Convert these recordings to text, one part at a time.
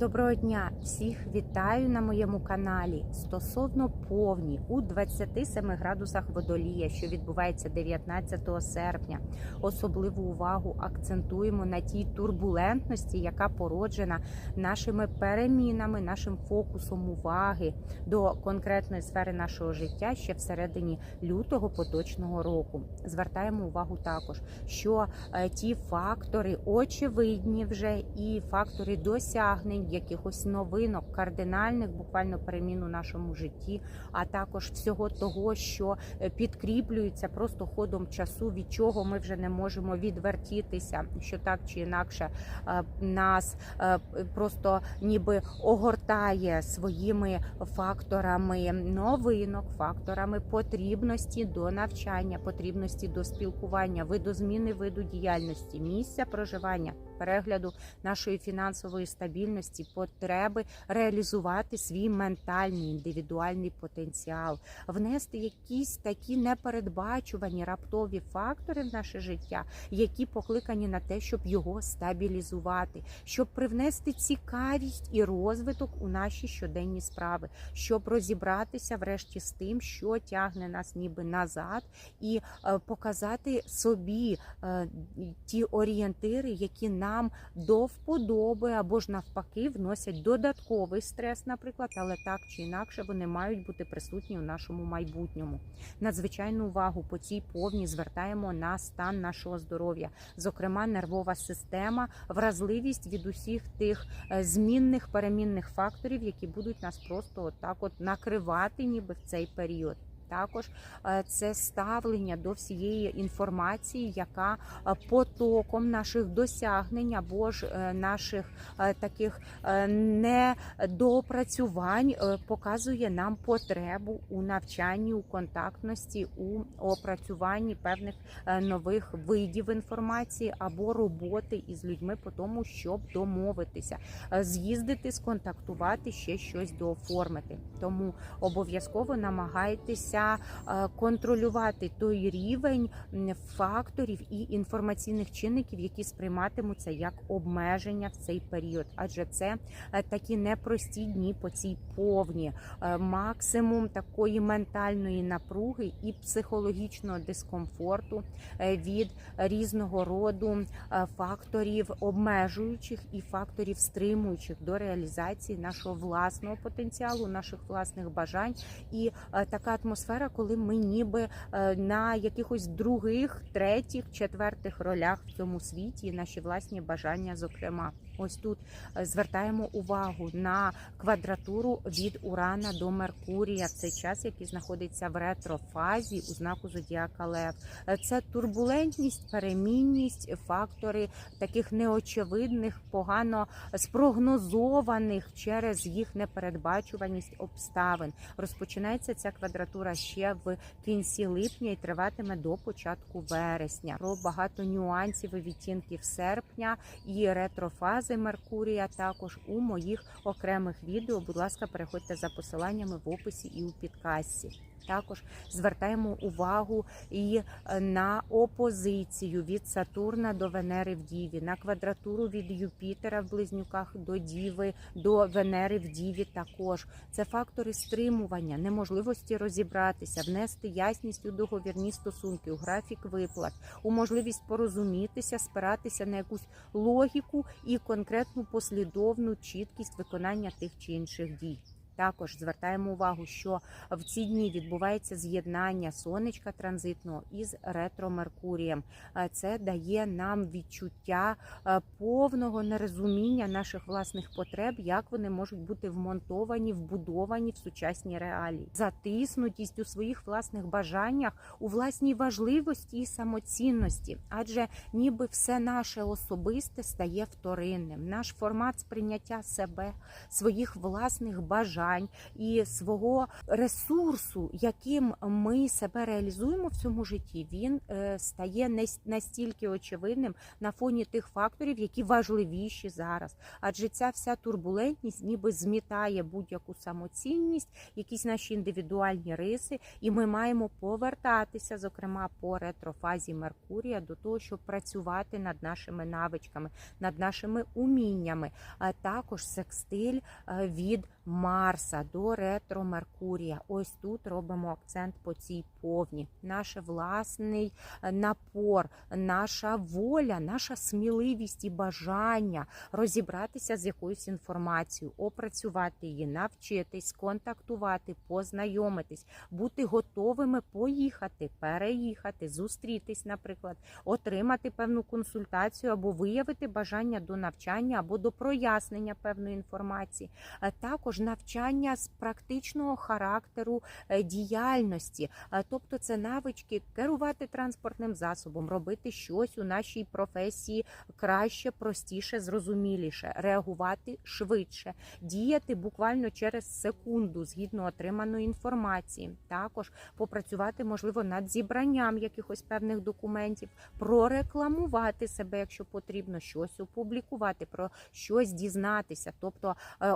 Доброго дня! Всіх вітаю на моєму каналі стосовно повні у 27 градусах водолія, що відбувається 19 серпня. Особливу увагу акцентуємо на тій турбулентності, яка породжена нашими перемінами, нашим фокусом уваги до конкретної сфери нашого життя ще всередині лютого поточного року. Звертаємо увагу також, що е, ті фактори очевидні вже і фактори досягнень якихось новинок, кардинальних буквально перемін у нашому житті, а також всього того, що е, підкріплюється просто ходом часу, від чого ми вже не можемо відвертітися, що так чи інакше е, нас е, просто ніби огортає своїми факторами новинок, факторами потрібності до навчання, потрібності до спілкування, видозміни виду діяльності, місця проживання, перегляду нашої фінансової стабільності, потреби реалізувати свій ментальний індивідуальний потенціал, внести якісь такі непередбачувані раптові фактори в наше життя, які покликані на те, щоб його стабілізувати, щоб привнести цікавість і розвиток у наші щоденні справи, щоб розібратися врешті з тим, що тягне нас ніби назад, і е, показати собі е, ті орієнтири, які нам до вподоби або ж навпаки вносять додатковий стрес, наприклад, але так чи інакше вони мають бути присутні у нашому майбутньому. Надзвичайну увагу по цій повні звертаємо на стан нашого здоров'я, зокрема нервова система, вразливість від усіх тих е, змінних перемінних факторів, які будуть нас просто отак от накривати, ніби в цей період. Також е, це ставлення до всієї інформації, яка е, потоком наших досягнень або ж е, наших таких недоопрацювань е, показує нам потребу у навчанні, у контактності, у опрацюванні певних нових видів інформації або роботи із людьми по тому, щоб домовитися, з'їздити, сконтактувати, ще щось дооформити. Тому обов'язково намагайтеся е, контролювати той рівень факторів і інформаційних чинників, які сприйматимуться як обмеження в цей період, адже це е, такі непрості дні по цій повні, Е, максимум такої ментальної напруги і психологічного дискомфорту е, від різного роду факторів обмежуючих і факторів стримуючих до реалізації нашого власного потенціалу, наших власних бажань, і така атмосфера, коли ми ніби е, на якихось других, третіх, четвертих ролях в цьому світі, наші власні бажання, зокрема. Ось тут е, звертаємо увагу на квадратуру від Урана до Меркурія. Це час, який знаходиться в ретрофазі у знаку Зодіака Лев. Е, Це турбулентність, перемінність, фактори таких неочевидних, погано спрогнозованих через їх непередбачуваність обставин. Розпочинається ця квадратура ще в кінці липня і триватиме до початку вересня. Про багато нюансів і відтінків серпня і ретрофази Меркурія також у моїх окремих відео. Будь ласка, переходьте за посиланнями в описі і у підкасті. Також звертаємо увагу і е, на опозицію від Сатурна до Венери в Діві, на квадратуру від Юпітера в близнюках до Діви, до Венери в Діві. Також це фактори стримування, неможливості розібратися, внести ясність у договірні стосунки, у графік виплат, у можливість порозумітися, спиратися на якусь логіку і конкретну послідовну чіткість виконання тих чи інших дій. Також звертаємо увагу, що в ці дні відбувається з'єднання сонечка транзитного із ретро-Меркурієм. Е, Це дає нам відчуття е, повного нерозуміння наших власних потреб, як вони можуть бути вмонтовані, вбудовані в сучасні реалії, затиснутість у своїх власних бажаннях, у власній важливості і самоцінності, адже ніби все наше особисте стає вторинним. Наш формат сприйняття себе, своїх власних бажань бажань і свого ресурсу, яким ми себе реалізуємо в цьому житті, він е, стає не настільки очевидним на фоні тих факторів, які важливіші зараз. Адже ця вся турбулентність ніби змітає будь-яку самоцінність, якісь наші індивідуальні риси, і ми маємо повертатися, зокрема по ретрофазі Меркурія, до того, щоб працювати над нашими навичками, над нашими уміннями, а також секстиль е, від Марса до ретро Меркурія. Ось тут робимо акцент по цій повні. Наш власний е, напор, наша воля, наша сміливість і бажання розібратися з якоюсь інформацією, опрацювати її, навчитись, контактувати, познайомитись, бути готовими поїхати, переїхати, зустрітись, наприклад, отримати певну консультацію або виявити бажання до навчання або до прояснення певної інформації, а також навчання з практичного характеру е, діяльності, Е, тобто це навички керувати транспортним засобом, робити щось у нашій професії краще, простіше, зрозуміліше, реагувати швидше, діяти буквально через секунду згідно отриманої інформації. Також попрацювати можливо над зібранням якихось певних документів, прорекламувати себе, якщо потрібно, щось опублікувати, про щось дізнатися, тобто е,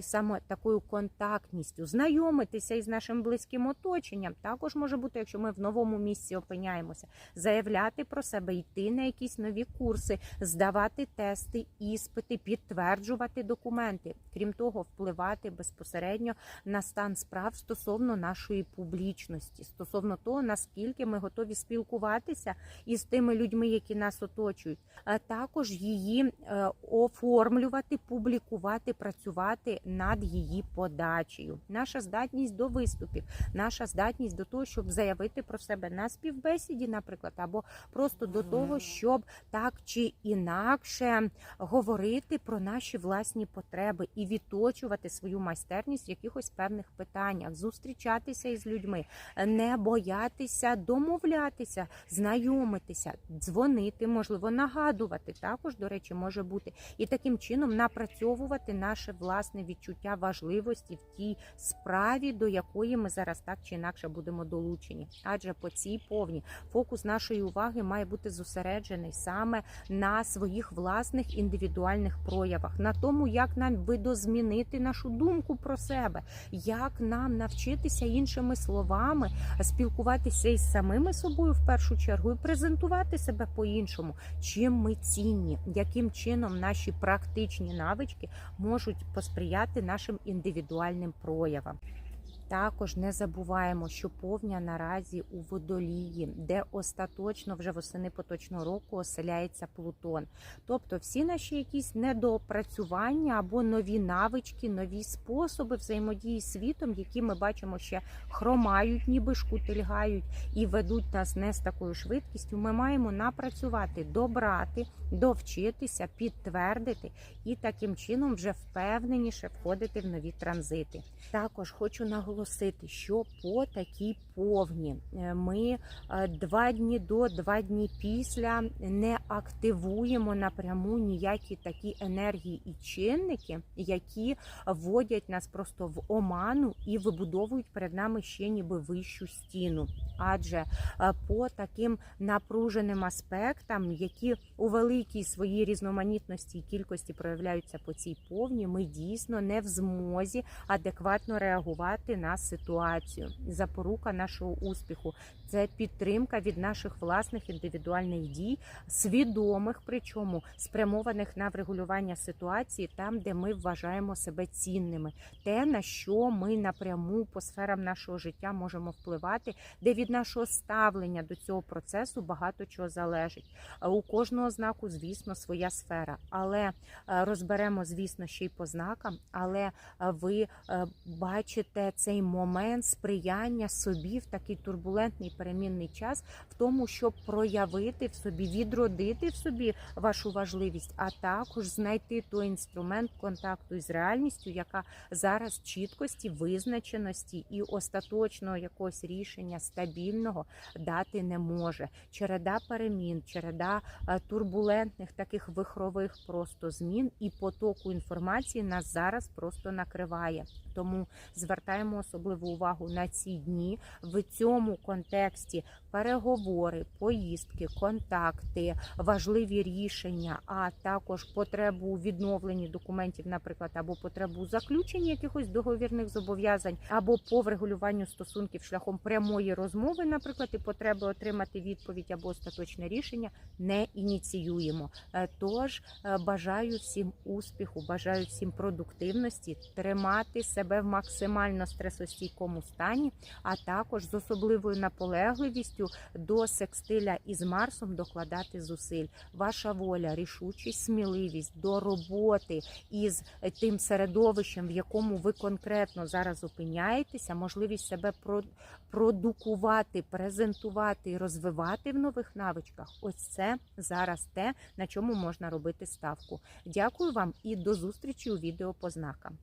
оволодівати саме такою контактністю, знайомитися із нашим близьким оточенням. Також може бути, якщо ми в новому місці опиняємося, заявляти про себе, йти на якісь нові курси, здавати тести, іспити, підтверджувати документи. Крім того, впливати безпосередньо на стан справ стосовно нашої публічності, стосовно того, наскільки ми готові спілкуватися із тими людьми, які нас оточують, а також її е, оформлювати, публікувати, працювати над її подачею. Наша здатність до виступів, наша здатність до того, щоб заявити про себе на співбесіді, наприклад, або просто до того, щоб так чи інакше говорити про наші власні потреби і відточувати свою майстерність в якихось певних питаннях, зустрічатися із людьми, не боятися домовлятися, знайомитися, дзвонити, можливо, нагадувати. Також, до речі, може бути і таким чином напрацьовувати наше власне відчуття важливості в тій справі, до якої ми зараз так чи інакше будемо долучені. Адже по цій повні фокус нашої уваги має бути зосереджений саме на своїх власних індивідуальних проявах, на тому, як нам видозмінити нашу думку про себе, як нам навчитися іншими словами спілкуватися із самими собою в першу чергу і презентувати себе по-іншому, чим ми цінні, яким чином наші практичні навички можуть посприяти нашим індивідуальним проявам. Також не забуваємо, що повня наразі у водолії, де остаточно вже восени поточного року оселяється Плутон. Тобто всі наші якісь недоопрацювання або нові навички, нові способи взаємодії з світом, які ми бачимо ще хромають, ніби шкутильгають і ведуть нас не з такою швидкістю. Ми маємо напрацювати, добрати, довчитися, підтвердити і таким чином вже впевненіше входити в нові транзити. Також хочу наголосити, що по такій повні е, ми е, два дні до, два дні після не активуємо напряму ніякі такі енергії і чинники, які вводять нас просто в оману і вибудовують перед нами ще ніби вищу стіну. Адже е, по таким напруженим аспектам, які у великій своїй різноманітності і кількості проявляються по цій повні, ми дійсно не в змозі адекватно реагувати на ситуацію. Запорука нашого успіху. Це підтримка від наших власних індивідуальних дій, свідомих, причому спрямованих на врегулювання ситуації там, де ми вважаємо себе цінними, те на що ми напряму по сферам нашого життя можемо впливати, де від нашого ставлення до цього процесу багато чого залежить. У кожного знаку, звісно, своя сфера, але е, розберемо, звісно, ще й по знакам, але е, ви е, бачите цей момент сприяння собі в такий турбулентний перемінний час в тому, щоб проявити в собі, відродити в собі вашу важливість, а також знайти той інструмент контакту із реальністю, яка зараз чіткості, визначеності і остаточного якогось рішення стабільного дати не може. Череда перемін, череда е, турбулентних таких вихрових просто змін і потоку інформації нас зараз просто накриває. Тому звертаємо особливу увагу на ці дні в цьому контексті переговори, поїздки, контакти, важливі рішення, а також потребу у відновленні документів, наприклад, або потребу у заключенні якихось договірних зобов'язань, або по врегулюванню стосунків шляхом прямої розмови, наприклад, і потреби отримати відповідь або остаточне рішення, не ініціюємо. Е, Тож е, бажаю всім успіху, бажаю всім продуктивності, тримати себе в максимально стресостійкому стані, а також з особливою наполегливістю до секстиля із Марсом докладати зусиль. Ваша воля, рішучість, сміливість до роботи із тим середовищем, в якому ви конкретно зараз опиняєтеся, можливість себе про- продукувати, презентувати і розвивати в нових навичках. Ось це зараз те, на чому можна робити ставку. Дякую вам і до зустрічі у відео по знакам.